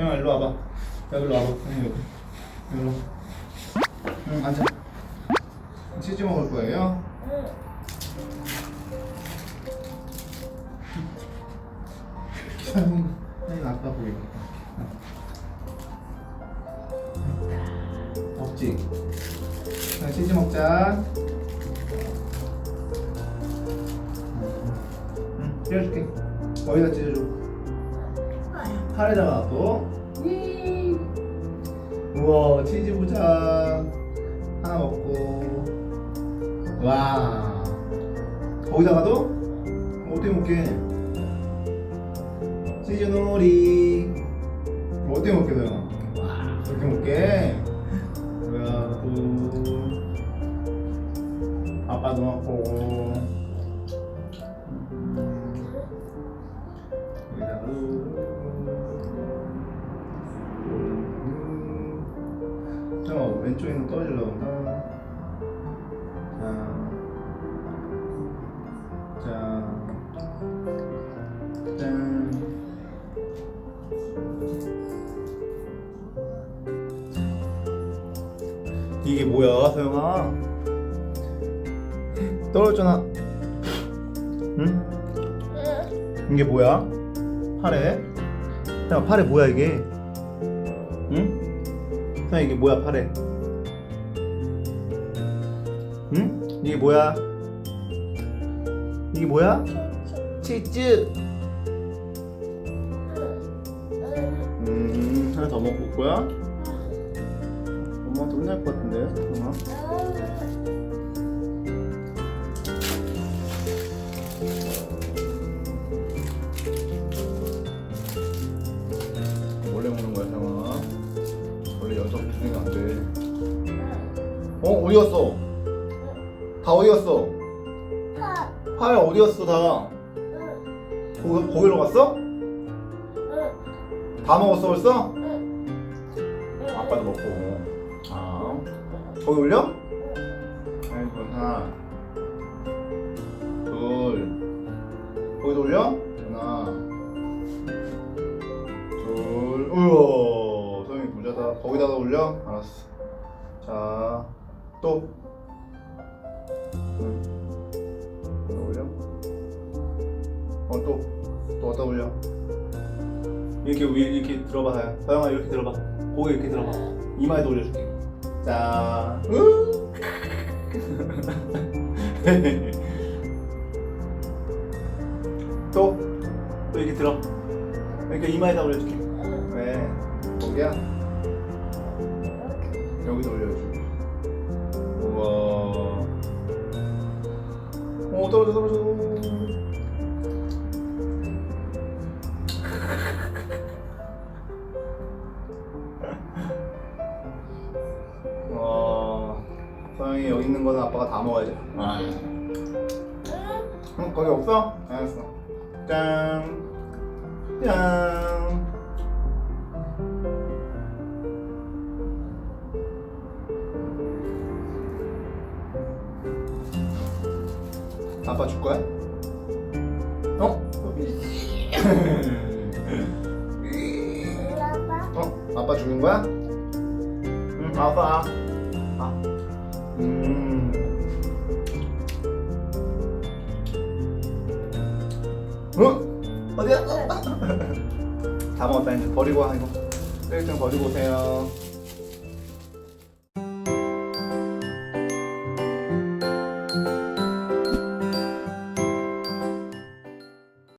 형아 일로 와봐. 여기 일로 와봐. 형이 여기. 일로. 응 앉아. 치즈 먹을 거예요. 기사님, 아까 보이겠다. 없지. 자, 치즈 먹자. 응, 찢어줄게. 거기다 찢어줘. 팔에다가 또. 우와, 치즈 부자. 하나 먹고. 와. 거기다가도 어떻게 먹게? 치즈 놀이. 어떻게 먹게 돼요? 와, 그렇게 먹게. 뭐야, 또. 아빠도 먹고. 왼쪽에 있는 떨어질러 온다. 자, 자, 짠. 이게 뭐야, 소영아? 떨어졌잖아. 응? 이게 뭐야? 팔에? 야, 팔에 뭐야 이게? 응? 야, 이게 뭐야 팔에? 응? 이게 뭐야? 이게 뭐야? 치즈. 음, 하나 더 먹고 올 거야? 엄마한테 혼날 것 같은데, 엄마? 원래 먹는 거야, 형아. 원래 여섯 중에 안 돼. 어, 어디 갔어? 다 어디 갔어? 팔 어디 갔어, 다? 거기, 거기로 갔어? 다 먹었어, 벌써? 아빠도 먹고. 아, 거기 올려? 아이고, 하나, 둘. 거기도 올려? 하나, 둘. 우와, 소영이 부자다. 거기다가 올려? 알았어. 자, 또. 응. 또 올려? 어, 또. 또 어디다 올려? 이렇게 위 이렇게 들어봐. 서영아 이렇게 들어봐. 고개 이렇게 들어봐. 이마에도 올려줄게. 자. 으. 또. 또 이렇게 들어. 이렇게 이마에다 올려줄게. 왜? 거기야? 여기도 올려줄게. 떨어져 떨어져. 와. 서영이 여기 있는 거는 아빠가 다 먹어야지. 아. 응, 거기 없어? 알았어. 짠. 짠. 아빠 줄 거야? 어? 어? 아빠 주는 거야? 응, 아빠. 아. 음. 어? 어디야? 다 먹었다 이제 버리고 와 이거. 쓰레기통 버리고 오세요.